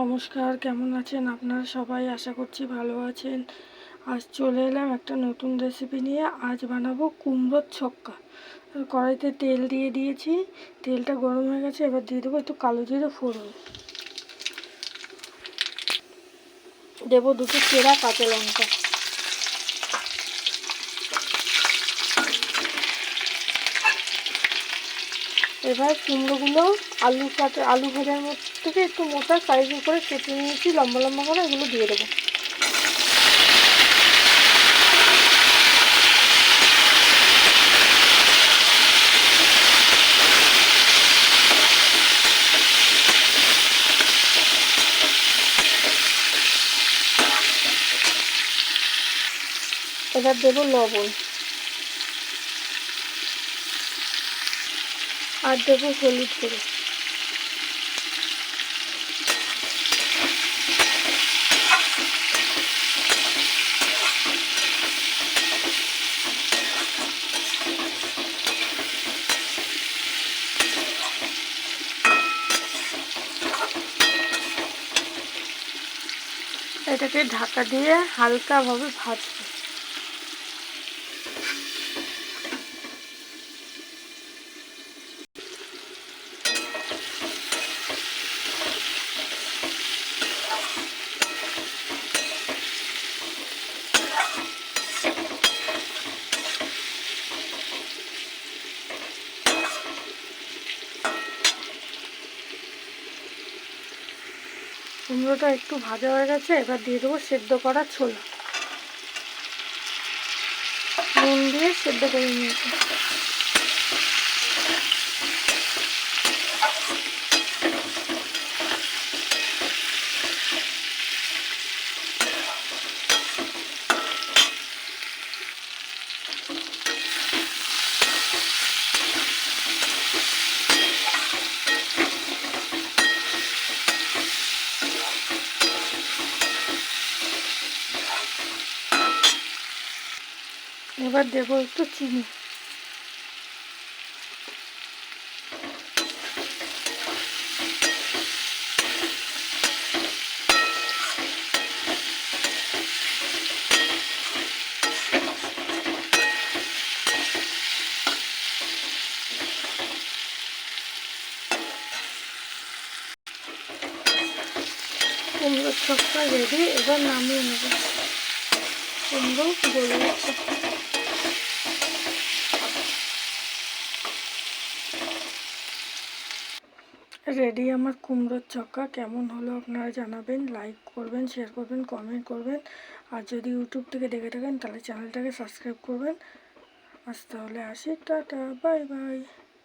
নমস্কার, কেমন আছেন? আপনারা সবাই আশা করছি ভালো আছেন। আজ চলে এলাম একটা নতুন রেসিপি নিয়ে। আজ বানাবো কুমড়োর ছক্কা। কড়াইতে তেল দিয়ে দিয়েছি। তেলটা গরম হয়ে গেছে, এবার দিয়ে দেবো একটু কালো জিরে ফোড়ন। দেবো দুটো চেরা কাঁচা লঙ্কা। এবার কুমড়োগুলো আলু কাটে, আলু ভাজার মধ্যে থেকে একটু মোটা সাইজ করে কেটে নিয়েছি, লম্বা লম্বা করে এগুলো দিয়ে দেবো। এবার দেবো লবণ। আর দেবো হলুদ করে। এটাকে ঢাকা দিয়ে হালকাভাবে ভাজবো। কুমড়োটা একটু ভাজা হয়ে গেছে, এবার দিয়ে দেবো সেদ্ধ করা ছোলা। নুন দিয়ে সেদ্ধ করে নিয়েছি। এবার দেবো একটু চিনি। কুমড়োর ছক্কা রেডি এবার নামিয়ে নেব। কুমড়ো গলে যাচ্ছে রেডি আমার কুমড়োর ছক্কা কেমন হলো আপনারা জানাবেন লাইক করবেন শেয়ার করবেন কমেন্ট করবেন, আর যদি ইউটিউব থেকে দেখে থাকেন তাহলে চ্যানেলটাকে সাবস্ক্রাইব করবেন। আজ তাহলে আসি, টাটা বাই বাই